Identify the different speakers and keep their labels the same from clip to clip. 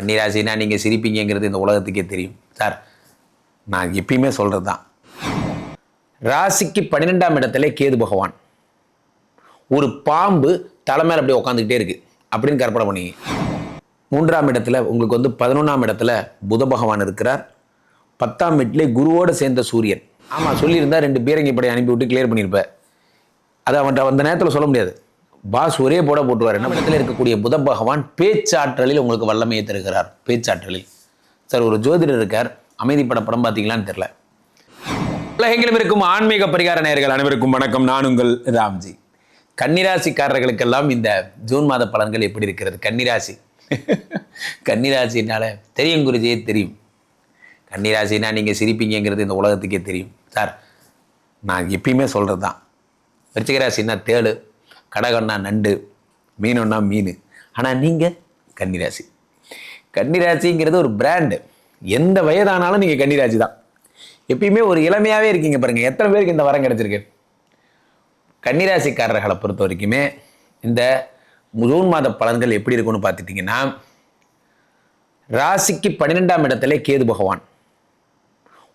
Speaker 1: கன்னிராசினா நீங்கள் சிரிப்பீங்கிறது இந்த உலகத்துக்கே தெரியும். சார் நான் எப்பயுமே சொல்கிறது தான் ராசிக்கு பன்னிரெண்டாம் இடத்துல கேது பகவான். ஒரு பாம்பு தலை மேல அப்படியே உட்காந்துக்கிட்டே இருக்கு. அப்படின்னு கற்பனை பண்ணி மூன்றாம் இடத்துல உங்களுக்கு வந்து பதினொன்றாம் இடத்துல புத பகவான் இருக்கிறார். பத்தாம் வீட்டிலே குருவோடு சேர்ந்த சூரியன். ஆமாம் சொல்லியிருந்தா ரெண்டு பீரங்கி படை அனுப்பி விட்டு கிளியர் பண்ணியிருப்பேன் அதை அவன்கிட்ட அந்த நேரத்தில் சொல்ல முடியாது. பாஸ் ஒரே போட போட்டுவார் என்ன இடத்துல இருக்கக்கூடிய புத பகவான் பேச்சாற்றலில் உங்களுக்கு வல்லமையை தருகிறார். பேச்சாற்றலில். சார் ஒரு ஜோதிடர் இருக்கார். அமைதிப்பட படம் பார்த்தீங்களான்னு தெரில உலகெங்கிலும் இருக்கும் ஆன்மீக பரிகார நேயர்கள் அனைவருக்கும் வணக்கம். நான் உங்கள் ராம்ஜி. கன்னிராசிக்காரர்களுக்கெல்லாம் இந்த ஜூன் மாத பலன்கள் எப்படி இருக்கிறது? கன்னிராசி. கன்னிராசினால தெரியும் குருஜியே தெரியும். கன்னிராசினா நீங்கள் சிரிப்பீங்கிறது இந்த உலகத்துக்கே தெரியும். சார் நான் எப்பயுமே சொல்கிறது தான் விருச்சிகராசின்னா தேழு கடகன்னா நண்டு மீனுன்னா மீன். ஆனால் நீங்கள் கன்னிராசி. கன்னிராசிங்கிறது ஒரு பிராண்டு எந்த வயதானாலும் நீங்கள் கன்னிராசி தான். எப்பயுமே ஒரு இளமையாகவே இருக்கீங்க பாருங்கள் எத்தனை பேருக்கு இந்த வரம் கிடச்சிருக்கு? கன்னிராசிக்காரர்களை பொறுத்த வரைக்குமே இந்த ஜூன் மாத பலன்கள் எப்படி இருக்கும்னு பார்த்துட்டிங்கன்னா ராசிக்கு பன்னிரெண்டாம் இடத்துல கேது பகவான்.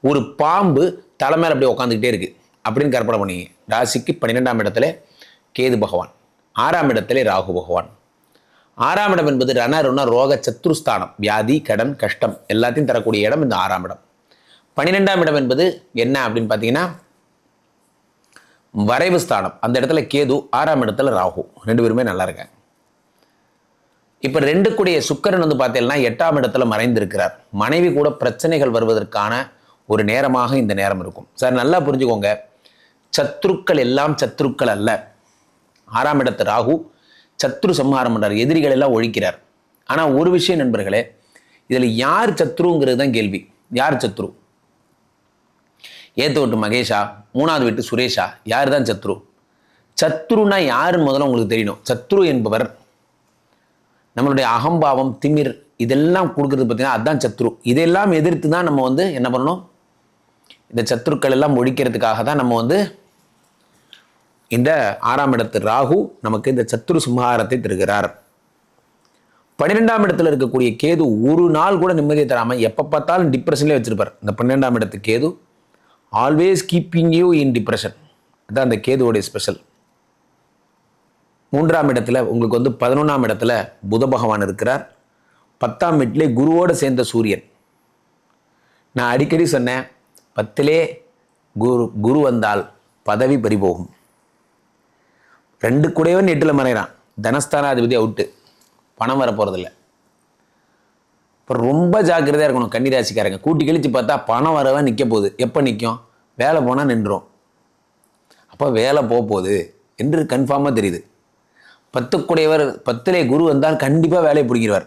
Speaker 1: ஒரு பாம்பு தலை அப்படியே உட்காந்துக்கிட்டே இருக்குது அப்படின்னு கற்பனை பண்ணி ராசிக்கு பன்னிரெண்டாம் இடத்துல கேது பகவான் ஆறாம் இடத்துல ராகு பகவான். ஆறாம் இடம் என்பது ரணருண ரோக சத்ருஸ்தானம் வியாதி கடன் கஷ்டம் எல்லாத்தையும் தரக்கூடிய இடம் இந்த ஆறாம் இடம். பன்னிரெண்டாம் இடம் என்பது என்ன அப்படின்னு பார்த்தீங்கன்னா வரைவு ஸ்தானம் அந்த இடத்துல கேது ஆறாம் இடத்துல ராகு ரெண்டு பேருமே நல்லா இருக்காங்க. இப்போ ரெண்டு கூடிய சுக்கரன் வந்து பார்த்தீங்கன்னா எட்டாம் இடத்துல மறைந்திருக்கிறார். மனைவி கூட பிரச்சனைகள் வருவதற்கான ஒரு நேரமாக இந்த நேரம் இருக்கும். சார் நல்லா புரிஞ்சுக்கோங்க. சத்ருக்கள் எல்லாம் சத்ருக்கள் அல்ல. ஆறாம் இடத்து ராகு சத்ரு சம்ஹாரம் பண்ணுறார் எதிரிகள் எல்லாம் ஒழிக்கிறார். ஆனால் ஒரு விஷயம் நண்பர்களே இதில் யார் சத்ருங்கிறது தான் கேள்வி. யார் சத்ரு? ஏத்து மகேஷா மூணாவது வீட்டு சுரேஷா யார் தான் சத்ரு? சத்ருனா யாருன்னு முதல்ல உங்களுக்கு தெரியணும். சத்ரு என்பவர் நம்மளுடைய அகம்பாவம் திமிர் இதெல்லாம் கொடுக்குறது பார்த்தீங்கன்னா அதுதான் சத்ரு. இதெல்லாம் எதிர்த்து தான் நம்ம வந்து என்ன பண்ணணும்? இந்த சத்ருக்கள் எல்லாம் ஒழிக்கிறதுக்காக தான் நம்ம வந்து இந்த ஆறாம் இடத்து ராகு நமக்கு இந்த சத்துரு சும்ஹாரத்தை தருகிறார். பன்னிரெண்டாம் இடத்துல இருக்கக்கூடிய கேது ஒரு நாள் கூட நிம்மதியை தராமல் எப்போ பார்த்தாலும் டிப்ரெஷன்லேயே வச்சிருப்பார். இந்த பன்னிரெண்டாம் இடத்து Ketu always keeping you in depression அதுதான் அந்த கேதுவோடைய ஸ்பெஷல் மூன்றாம் இடத்துல உங்களுக்கு வந்து பதினொன்றாம் இடத்துல புத பகவான் இருக்கிறார். பத்தாம் வீட்டிலே குருவோடு சேர்ந்த சூரியன். நான் அடிக்கடி சொன்னேன் பத்திலே குரு குரு வந்தால் பதவி பறிபோகும். ரெண்டு கூடவே எட்டில் மறைகிறான். தனஸ்தானாதிபதி அவுட்டு பணம் வர போகிறதில்ல இப்போ ரொம்ப ஜாக்கிரதையாக இருக்கணும் கன்னிராசிக்காரங்க. கூட்டி கழித்து பார்த்தா பணம் வரவே நிற்க போகுது. எப்போ நிற்கும் வேலை போனால் நின்றுடும் அப்போ வேலை போக போகுது என்று கன்ஃபார்மாக தெரியுது. பத்துக்குடையவர் பத்திலே குரு வந்தால் கண்டிப்பாக வேலையை பிடிக்கிறவர்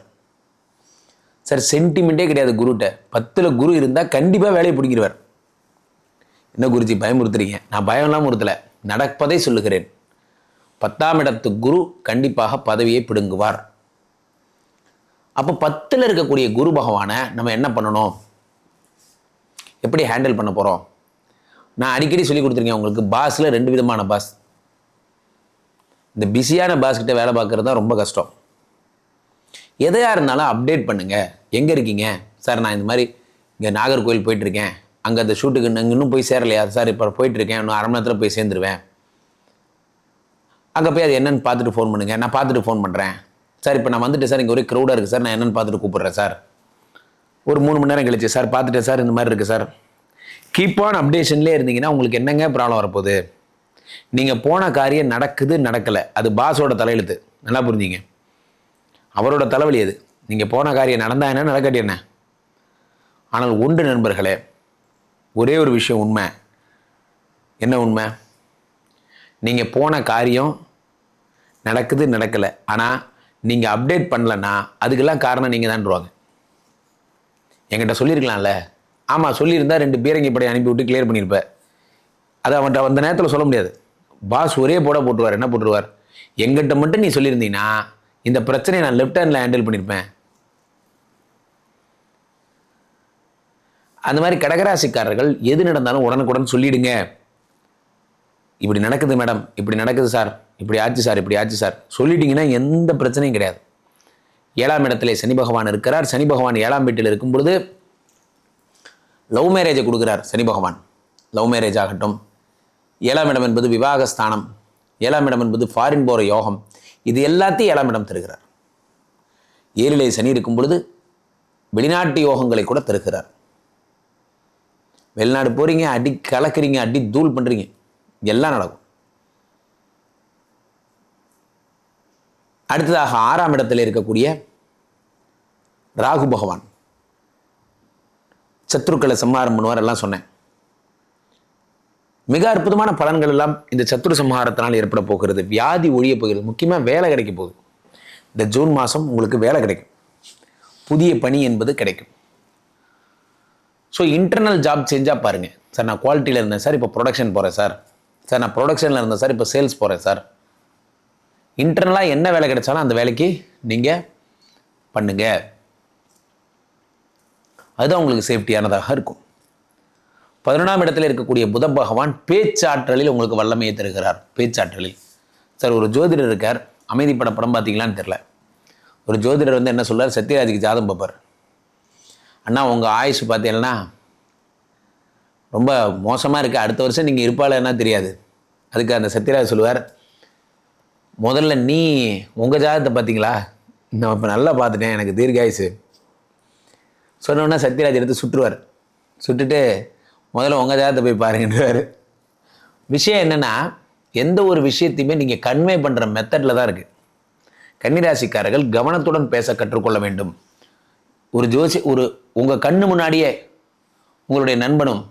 Speaker 1: சார் சென்டிமெண்ட்டே கிடையாது குருட்ட. பத்தில் குரு இருந்தால் கண்டிப்பாக வேலையை பிடிக்கிறவர் என்ன குருஜி பயமுறுத்துறீங்க? நான் பயம்லாம் முறுத்தலை. நடப்பதை சொல்லுகிறேன். பத்தாம் இடத்து குரு கண்டிப்பாக பதவியை பிடுங்குவார். அப்போ பத்தில் இருக்கக்கூடிய குரு பகவானை நம்ம என்ன பண்ணணும்? எப்படி ஹேண்டில் பண்ண போகிறோம் நான் அடிக்கடி சொல்லி கொடுத்துருக்கேன் உங்களுக்கு பாஸில் ரெண்டு விதமான பாஸ் இந்த பிஸியான பாஸ்கிட்ட வேலை பார்க்குறது தான் ரொம்ப கஷ்டம். எதையாக இருந்தாலும் அப்டேட் பண்ணுங்கள் எங்கே இருக்கீங்க? சார் நான் இந்த மாதிரி இங்கே நாகர்கோவில் போயிட்டுருக்கேன் அங்கே அந்த ஷூட்டுக்கு இன்னும் போய் சேரலையா? சார் இப்போ போயிட்டுருக்கேன் இன்னும் அரை மணி நேரத்தில் போய் சேர்ந்துருவேன். அங்கே போய் அது என்னன்னு பார்த்துட்டு ஃபோன் பண்ணுங்கள் நான் பார்த்துட்டு ஃபோன் பண்ணுறேன் சார் இப்போ நான் வந்துட்டு சார். இங்கே ஒரே க்ரௌடாக இருக்குது சார். நான் என்னென்னு பார்த்துட்டு கூப்பிட்றேன் சார். ஒரு மூணு மணி நேரம் கழிச்சு சார் பார்த்துட்டேன் சார். இந்த மாதிரி இருக்குது சார். கீப் ஆன் அப்டேஷன்லேயே இருந்தீங்கன்னா உங்களுக்கு என்னங்க ப்ராப்ளம் வரப்போகுது? நீங்கள் போன காரியம் நடக்குது நடக்கலை. அது பாஸோட தலையெழுத்து. நல்லா புரிஞ்சிங்க. அவரோட தலைவலி அது. நீங்கள் போன காரியம் நடந்தா என்ன நடக்கட்டி என்ன? ஆனால் உண்டு நண்பர்களே ஒரே ஒரு விஷயம் உண்மை. என்ன உண்மை? நீங்கள் போன காரியம் நடக்குது நடக்கலை. ஆனால் நீங்கள் அப்டேட் பண்ணலன்னா அதுக்கெல்லாம் காரணம் நீங்கள் தான்ருவாங்க என்கிட்ட சொல்லியிருக்கலாம்ல ஆமாம் சொல்லியிருந்தா ரெண்டு பீரங்கி படையை அனுப்பி விட்டு கிளியர் பண்ணியிருப்பேன் அதை அவன்கிட்ட அந்த நேரத்தில் சொல்ல முடியாது. பாஸ் ஒரே போட போட்டுருவார். என்ன போட்டுருவார்? எங்கிட்ட மட்டும் நீ சொல்லியிருந்தீங்கன்னா இந்த பிரச்சனையை நான் லெஃப்ட் ஹேண்டில் ஹேண்டில் பண்ணியிருப்பேன் அந்த மாதிரி கடகராசிக்காரர்கள் எது நடந்தாலும் உடனுக்குடன் சொல்லிடுங்க. இப்படி நடக்குது மேடம். இப்படி நடக்குது சார். இப்படி ஆச்சு சார். இப்படி ஆச்சு சார். சொல்லிட்டீங்கன்னா எந்த பிரச்சனையும் கிடையாது. ஏழாம் இடத்துல சனி பகவான் இருக்கிறார். சனி பகவான் ஏழாம் வீட்டில் இருக்கும் பொழுது லவ் மேரேஜை கொடுக்குறார் சனி பகவான். லவ் மேரேஜ் ஆகட்டும். ஏழாம் இடம் என்பது விவாகஸ்தானம். ஏழாம் இடம் என்பது ஃபாரின் போகிற யோகம். இது எல்லாத்தையும் ஏழாம் இடம் தருகிறார். ஏழிலே சனி இருக்கும் பொழுது வெளிநாட்டு யோகங்களை கூட தருகிறார். வெளிநாடு போகிறீங்க அடி கலக்கிறீங்க அடி தூள் பண்ணுறீங்க எல்லாம் நடக்கும். அடுத்ததாக ஆறாம் இடத்தில் இருக்கக்கூடிய ராகு பகவான். சத்ருக்களை சம்ஹாரம் பண்ணுவார் எல்லாம் சொன்னேன். மிக அற்புதமான பலன்கள் எல்லாம் இந்த சத்துரு சம்ஹாரத்தினால் ஏற்பட போகிறது. வியாதி ஒழிய போகிறது. முக்கியமாக வேலை கிடைக்க போகுது. இந்த ஜூன் மாதம் உங்களுக்கு வேலை கிடைக்கும். புதிய பணி என்பது கிடைக்கும். ஸோ இன்டர்னல் ஜாப் செஞ்சால் பாருங்கள் சார் நான் குவாலிட்டியில் இருந்தேன் சார். இப்போ ப்ரொடக்ஷன் போகிறேன் சார். சார் நான் ப்ரொடக்ஷனில் இருந்தேன் சார் இப்போ சேல்ஸ் போகிறேன் சார். இன்டர்னலாக என்ன வேலை கிடைச்சாலும் அந்த வேலைக்கு நீங்கள் பண்ணுங்க. அதுதான் உங்களுக்கு சேஃப்டியானதாக இருக்கும். பதினொன்றாம் இடத்துல இருக்கக்கூடிய புத பகவான் பேச்சாற்றலில் உங்களுக்கு வல்லமையை தருகிறார். பேச்சாற்றலில். சார் ஒரு ஜோதிடர் இருக்கார். அமைதிப்பட படம் பார்த்தீங்களான்னு தெரில ஒரு ஜோதிடர் வந்து என்ன சொல்கிறார் சத்யராஜுக்கு ஜாதம் பார்ப்பார். அண்ணா உங்கள் ஆயுஷ் பார்த்தீங்கன்னா ரொம்ப மோசமாக இருக்குது அடுத்த வருஷம் நீங்கள் இருப்பாளன்னா தெரியாது. அதுக்கு அந்த சத்யராஜ் சொல்லுவார் முதல்ல நீ உங்கள் ஜாதகத்தை பார்த்தீங்களா? நான் இப்போ நல்லா பார்த்துட்டேன். எனக்கு தீர்காயுசு சொன்னோன்னா சத்யராஜ் எடுத்து சுற்றுவார். சுட்டுட்டு முதல்ல உங்கள் ஜாதகத்தை போய் பாருங்கன்றார் விஷயம் என்னென்னா எந்த ஒரு விஷயத்தையுமே நீங்கள் கன்வே பண்ணுற மெத்தடில் தான் இருக்குது கன்னிராசிக்காரர்கள் கவனத்துடன் பேச கற்றுக்கொள்ள வேண்டும். ஒரு ஜோசி ஒரு உங்கள் கண்ணு முன்னாடியே உங்களுடைய நண்பனும்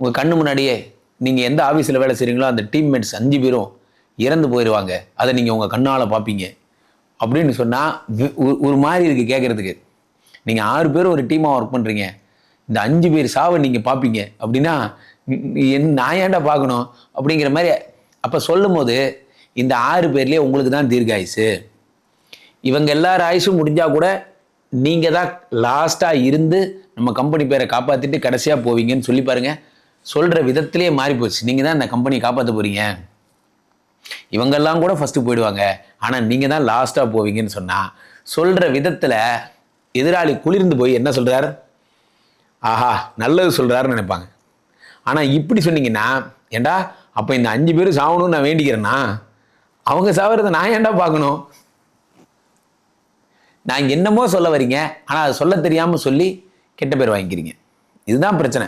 Speaker 1: உங்கள் கண்ணு முன்னாடியே நீங்கள் எந்த ஆஃபீஸில் வேலை செய்கிறீங்களோ அந்த டீம்மேட்ஸ் அஞ்சு பேரும் இறந்து போயிடுவாங்க அதை நீங்கள் உங்கள் கண்ணால் பார்ப்பீங்க அப்படின்னு சொன்னால் ஒரு மாதிரி இருக்குது கேட்குறதுக்கு நீங்கள் ஆறு பேர் ஒரு டீமாக ஒர்க் பண்ணுறீங்க இந்த அஞ்சு பேர் சாவை நீங்கள் பார்ப்பீங்க அப்படின்னா என் நான் ஏன்டா பார்க்கணும் அப்படிங்கிற மாதிரி அப்போ சொல்லும் போது இந்த ஆறு பேர்லேயே உங்களுக்கு தான் தீர்காயுசு இவங்க எல்லார் ஆயுசும் முடிஞ்சால் கூட நீங்கள் தான் லாஸ்ட்டாக இருந்து நம்ம கம்பெனி பேரை காப்பாற்றிட்டு கடைசியாக போவீங்கன்னு சொல்லி பாருங்கள் சொல்கிற விதத்திலே மாறி போச்சு. நீங்கள் தான் இந்த கம்பெனியை காப்பாற்ற போகிறீங்க இவங்கெல்லாம் கூட ஃபஸ்ட்டு போயிடுவாங்க. ஆனால் நீங்கள் தான் லாஸ்ட்டாக போவீங்கன்னு சொன்னால் சொல்கிற விதத்தில் எதிராளி குளிர்ந்து போய் என்ன சொல்கிறார் ஆஹா நல்லது சொல்கிறாருன்னு நினைப்பாங்க. ஆனால் இப்படி சொன்னீங்கன்னா ஏண்டா அப்போ இந்த அஞ்சு பேரும் சாகணும்னு நான் வேண்டிக்கிறேன்னா அவங்க சாகிறத நான் ஏன்டா பார்க்கணும்? நான் என்னமோ சொல்ல வரீங்க. ஆனால் அதை சொல்ல தெரியாமல் சொல்லி கெட்ட பேர் வாங்கிக்கிறீங்க. இதுதான் பிரச்சனை.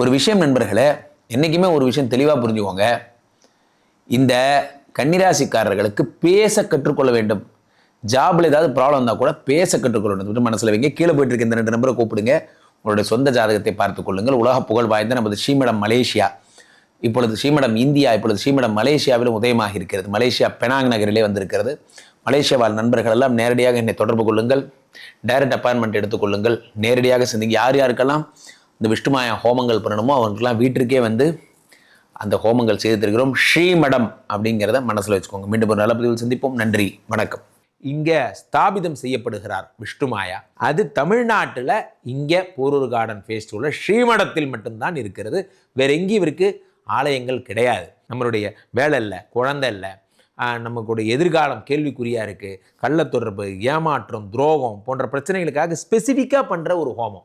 Speaker 1: ஒரு விஷயம் நண்பர்களே என்றைக்குமே ஒரு விஷயம் தெளிவாக புரிஞ்சுக்கோங்க. இந்த கன்னிராசிக்காரர்களுக்கு பேச கற்றுக்கொள்ள வேண்டும். ஜாபில் ஏதாவது ப்ராப்ளம் இருந்தால் கூட பேச கற்றுக்கொள்ள வேண்டும். மனசில் வைங்க. கீழே போயிட்டு இருக்க இந்த ரெண்டு நம்பரை கூப்பிடுங்க. உங்களுடைய சொந்த ஜாதகத்தை பார்த்து கொள்ளுங்கள். உலக புகழ் வாய்ந்த நமது ஸ்ரீமடம் மலேசியா. இப்பொழுது ஸ்ரீமடம் இந்தியா இப்பொழுது ஸ்ரீமடம் மலேசியாவிலும் உதயமாக இருக்கிறது. மலேசியா பெனாங் நகரிலே வந்திருக்கிறது. மலேசியா வாழ் நண்பர்கள் எல்லாம் நேரடியாக என்னை தொடர்பு கொள்ளுங்கள். டைரக்ட் அப்பாயின்மெண்ட் எடுத்துக்கொள்ளுங்கள் நேரடியாக சிந்திங்க. யார் யாருக்கெல்லாம் இந்த விஷ்ணுமாயா ஹோமங்கள் பண்ணணுமோ அவங்களுக்குலாம் வீட்டிற்கே வந்து அந்த ஹோமங்கள் செய்து தருகிறோம் ஸ்ரீமடம் அப்படிங்கிறத மனசில் வச்சுக்கோங்க. மீண்டும் ஒரு நல்ல பதிவில் சந்திப்போம். நன்றி. வணக்கம். இங்கே ஸ்தாபிதம் செய்யப்படுகிறார் விஷ்ணுமாயா. அது தமிழ்நாட்டில் இங்கே போரூர் கார்டன் ஃபேஸ்டிவலில் ஸ்ரீமடத்தில் மட்டும்தான் இருக்கிறது. வேற எங்கேயும் இவருக்கு ஆலயங்கள் கிடையாது. நம்மளுடைய வேலை இல்லை குழந்தை இல்லை. நமக்குடைய எதிர்காலம் கேள்விக்குறியாக இருக்குது கள்ளத்தொடர்பு ஏமாற்றம் துரோகம் போன்ற பிரச்சனைகளுக்காக ஸ்பெசிஃபிக்காக பண்ணுற ஒரு ஹோமம்.